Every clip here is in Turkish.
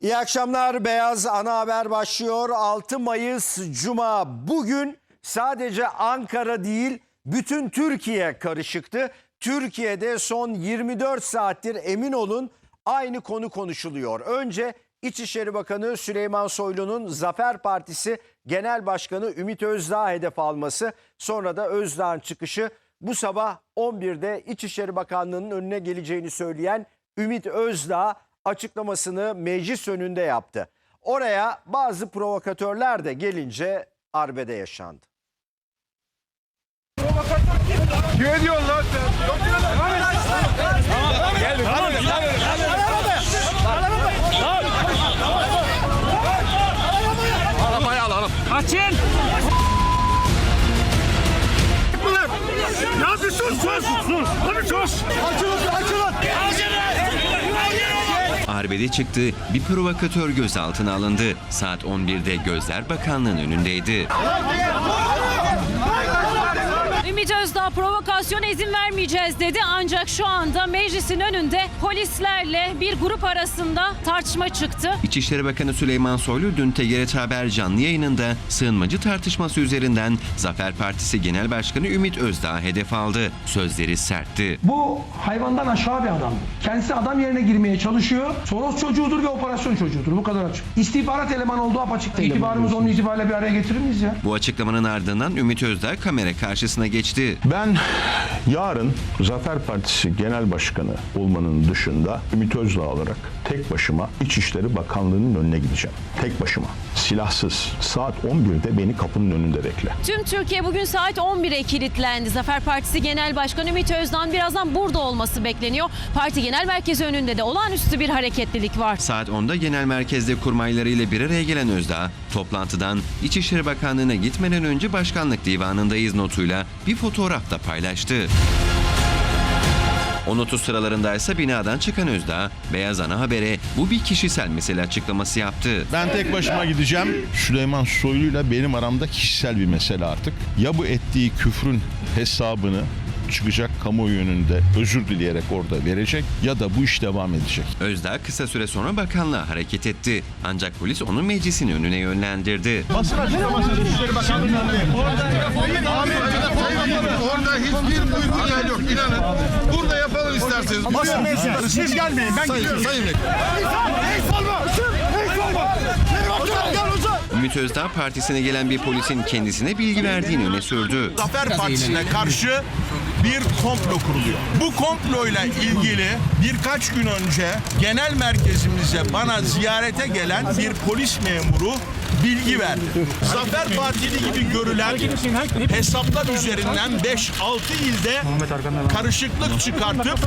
İyi akşamlar. Beyaz Ana Haber başlıyor. 6 Mayıs Cuma. Bugün sadece Ankara değil bütün Türkiye karışıktı. Türkiye'de son 24 saattir emin olun aynı konu konuşuluyor. Önce İçişleri Bakanı Süleyman Soylu'nun Zafer Partisi Genel Başkanı Ümit Özdağ hedef alması. Sonra da Özdağ'ın çıkışı bu sabah 11'de İçişleri Bakanlığı'nın önüne geleceğini söyleyen Ümit Özdağ açıklamasını meclis önünde yaptı. Oraya bazı provokatörler de gelince arbede yaşandı. Kime diyorsun lan sen? Açın! Ya bir sus sus sus. Hadi sus. Açılın açılın. Arbede çıktı, bir provokatör gözaltına alındı. Saat 11'de Gözler Bakanlığı'nın önündeydi. Özdağ provokasyona izin vermeyeceğiz dedi ancak şu anda meclisin önünde polislerle bir grup arasında tartışma çıktı. İçişleri Bakanı Süleyman Soylu dün TGRT Haber canlı yayınında sığınmacı tartışması üzerinden Zafer Partisi Genel Başkanı Ümit Özdağ hedef aldı. Sözleri sertti. Bu hayvandan aşağı bir adamdır. Kendisi adam yerine girmeye çalışıyor. Soros çocuğudur ve operasyon çocuğudur. Bu kadar açık. İstihbarat elemanı olduğu apaçık. İtibarımızı onun itibariyle bir araya getirir miyiz ya? Bu açıklamanın ardından Ümit Özdağ kamera karşısına geçti. Ben yarın Zafer Partisi Genel Başkanı olmanın dışında Ümit Özdağ olarak tek başıma İçişleri Bakanlığı'nın önüne gideceğim. Tek başıma. Silahsız. Saat 11'de beni kapının önünde bekle. Tüm Türkiye bugün saat 11'e kilitlendi. Zafer Partisi Genel Başkanı Ümit Özdağ'ın birazdan burada olması bekleniyor. Parti Genel Merkezi önünde de olağanüstü bir hareketlilik var. Saat 10'da genel merkezde kurmaylarıyla bir araya gelen Özdağ, toplantıdan İçişleri Bakanlığı'na gitmeden önce Başkanlık Divanı'ndayız notuyla bir fotoğraf da paylaştı. O notu sıralarındaysa binadan çıkan Özdağ, Beyaz Ana Haber'e bu bir kişisel mesele açıklaması yaptı. Ben tek başıma gideceğim. Süleyman Soylu'yla benim aramda kişisel bir mesele artık. Ya bu ettiği küfrün hesabını çıkacak kamuoyu önünde özür dileyerek orada verecek ya da bu iş devam edecek. Özdağ kısa süre sonra bakanlığa hareket etti. Ancak polis onu meclisin önüne yönlendirdi. Basın açıklaması İçişleri Bakanlığı'nın önünde. Orada buyruğu İnanın. Burada yapalım isterseniz. Basın mensupları siz gelmeyin. Ben gidiyorum. Sayın. Hocam gel hocam. Ümit Özdağ partisine gelen bir polisin kendisine bilgi verdiğini öne sürdü. Zafer Partisi'ne karşı bir komplo kuruluyor. Bu komployla ilgili birkaç gün önce genel merkezimize bana ziyarete gelen bir polis memuru bilgi verdi. Zafer Partili gibi görülen hesaplar üzerinden 5-6 ilde karışıklık çıkartıp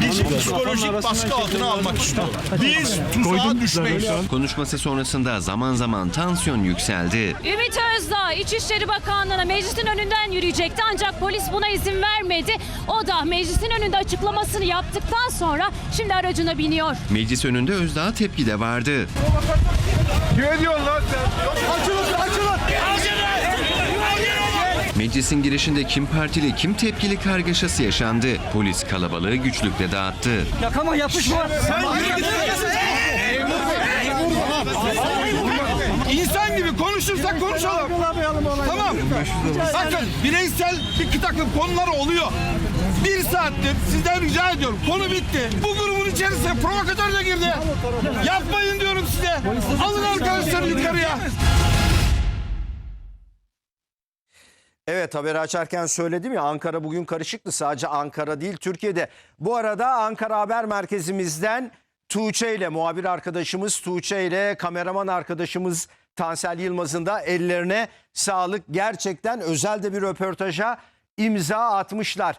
bizi psikolojik baskı altına almak istiyorlar. Biz tuzağa düşmeyiz. Konuşması sonrasında zaman zaman tansiyon yükseldi. Ümit Özdağ İçişleri Bakanlığı'na meclisin önünden yürüyecekti ancak polis buna izin vermedi. O da meclisin önünde açıklamasını yaptıktan sonra şimdi aracına biniyor. Meclis önünde Özdağ tepki de vardı. Kime diyorsun lan sen? Açılın açılın. Meclisin girişinde kim partili kim tepkili kargaşası yaşandı. Polis kalabalığı güçlükle dağıttı. Yakama yapışma! İnsan gibi konuşursak konuşalım. Tamam. Bakın bireysel bir takım konular oluyor. Bir saattir sizden rica ediyorum. Konu bitti. Bu grubun içerisine provokatör de girdi. Yapmayın diyorum size. Alın arkadaşları yukarıya. Evet haberi açarken söyledim ya Ankara bugün karışıktı. Sadece Ankara değil Türkiye'de. Bu arada Ankara Haber Merkezimizden Tuğçe ile muhabir arkadaşımız Tuğçe ile kameraman arkadaşımız Tansel Yılmaz'ın da ellerine sağlık. Gerçekten özel de bir röportaja imza atmışlar.